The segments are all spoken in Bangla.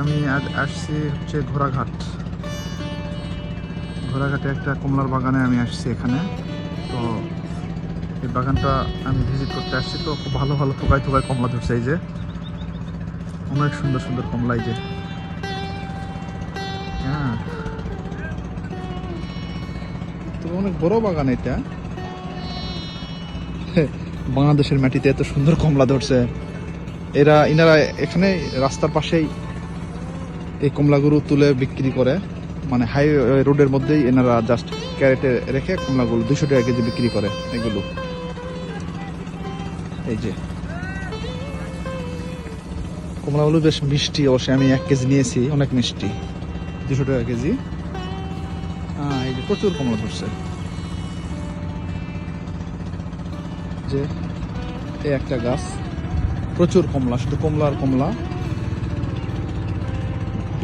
আমি আজ আসছি হচ্ছে ঘোড়াঘাট। ঘোড়াঘাটে একটা কমলার বাগানে আমি আসছি এখানে। তো এই বাগানটা আমি ভিজিট করতে আসছি তো খুব ভালো ভালো থোকায় থোকায় কমলা ধরছে এই যে। অনেক সুন্দর সুন্দর কমলা এই যে। হ্যাঁ। তো অনেক বড় বাগান এটা। বাংলাদেশের মাটিতে এত সুন্দর কমলা ধরছে। এরা, ইনারা এখানে রাস্তার পাশেই এই কমলাগুলো তুলে বিক্রি করে মানে হাই রোডের মধ্যেই এনারা জাস্ট ক্যারেটে রেখে কমলাগুলো দুশো টাকা কেজি বিক্রি করে এগুলো। এই যে। কমলাগুলো বেশ মিষ্টি অবশ্যই, আমি এক কেজি নিয়েছি, অনেক মিষ্টি। দুশো টাকা কেজি। হ্যাঁ এই যে প্রচুর কমলা ধরছে। যে, এই একটা গাছ, প্রচুর কমলা, শুধু কমলা আর কমলা।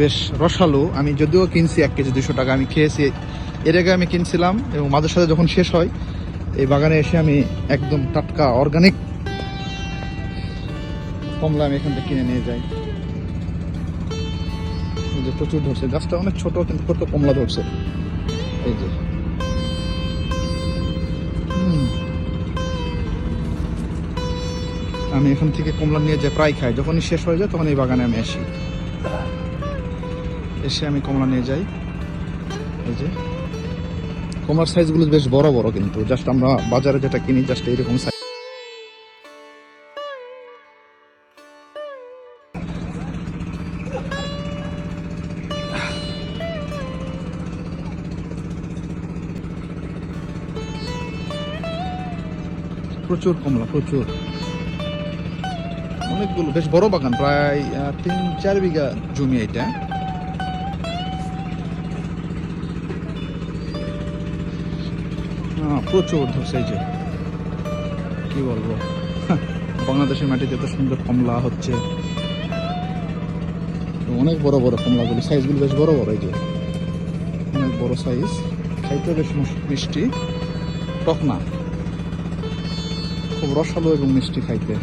বেশ রসালো। আমি যদিও কিনছি এক কেজি দুশো টাকা। আমি খেয়েছি, এর আগে আমি কিনছিলাম এবং মাঝে সাথে যখন শেষ হয়, এই বাগানে এসে আমি একদম টাটকা অর্গানিক কমলা আমি এখান থেকে কিনে নিয়ে যাই। যে প্রচুর ধরছে। গাছটা অনেক ছোট, কিন্তু কত কমলা ধরছে। এই যে। আমি এখান থেকে কমলা নিয়ে যে প্রায় খাই, যখনই শেষ হয়ে যায় তখন এই বাগানে আমি আসি। এসে আমি কমলা নিয়ে যাই। এই যে। কমলার সাইজগুলো বেশ বড় বড় কিন্তু জাস্ট আমরা বাজারে যেটা কিনি জাস্ট এইরকম সাইজ প্রচুর কমলা, প্রচুর। অনেকগুলো, বেশ বড় বাগান, প্রায় তিন, চার বিঘা জমি এটা প্রচুর ধসে যে। কি বলব? বাংলাদেশের মাটিতে এত সুন্দর কমলা হচ্ছে। অনেক বড় বড় কমলাগুলো সাইজগুলো বেশ বড় বড় এই যে। অনেক বড় সাইজ খাইতে বেশ মিষ্টি। টক না। খুব রসালো এবং মিষ্টি খাইতে।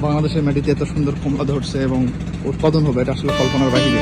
বাংলাদেশের মাটিতে এত সুন্দর কমলা ধরছে এবং উৎপাদন হবে এটা আসলে কল্পনার বাহিরে